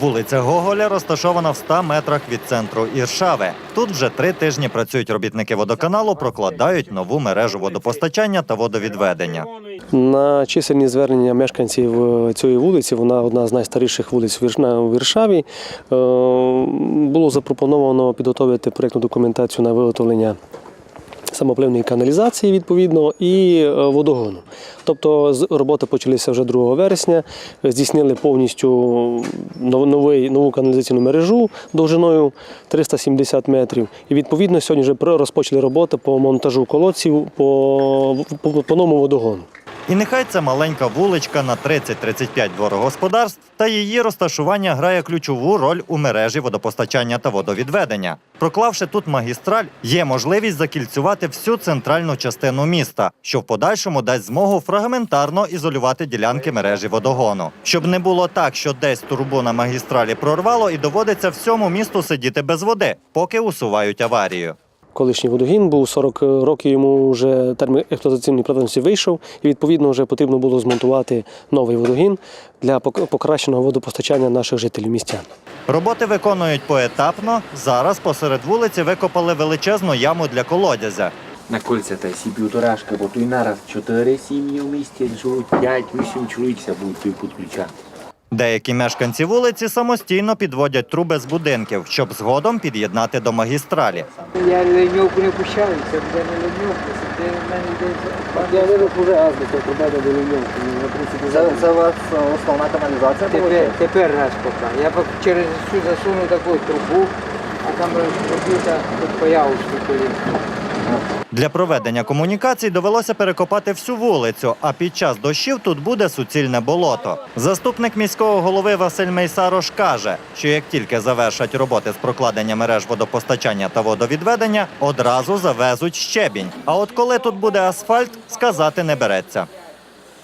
Вулиця Гоголя розташована в 100 метрах від центру Іршави. Тут вже три тижні працюють робітники водоканалу, прокладають нову мережу водопостачання та водовідведення. На чисельні звернення мешканців е, цієї вулиці, вона одна з найстаріших вулиць в Віршаві. е, Було запропоновано підготовити проєктну документацію на виготовлення самопливної каналізації відповідно і е, водогону. Тобто роботи почалися вже 2 вересня, здійснили повністю новий, нову каналізаційну мережу довжиною 370 метрів. І відповідно сьогодні вже розпочали роботи по монтажу колодців по, по, по новому водогону. І нехай це маленька вуличка на 30-35 дворогосподарств, та її розташування грає ключову роль у мережі водопостачання та водовідведення. Проклавши тут магістраль, є можливість закільцювати всю центральну частину міста, що в подальшому дасть змогу фрагментарно ізолювати ділянки мережі водогону. Щоб не було так, що десь турбу на магістралі прорвало і доводиться всьому місту сидіти без води, поки усувають аварію. Колишній водогін був 40 років, йому вже термін експлуатаційної придатності вийшов, і відповідно вже потрібно було змонтувати новий водогін для пок- покращеного водопостачання наших жителів містян. Роботи виконують поетапно. Зараз посеред вулиці викопали величезну яму для колодязя. На кольця та сі півторашка, бо тут нараз чотири сім'ї в місті живуть, п'ять, вісім чоловікся будуть підключати. Деякі мешканці вулиці самостійно підводять труби з будинків, щоб згодом під'єднати до магістралі. Я леньовку не пущаю, це буде не леньовка, це в мене йде. Я вирок вже азбука, труба до ліньовки, на принципі. у вас основна каналізація? Тепер, тепер раз поки. Я пок- через всю засуну таку трубу, а там розробився тут появився коли. Для проведення комунікацій довелося перекопати всю вулицю, а під час дощів тут буде суцільне болото. Заступник міського голови Василь Мейсарош каже, що як тільки завершать роботи з прокладення мереж водопостачання та водовідведення, одразу завезуть щебінь. А от коли тут буде асфальт, сказати не береться.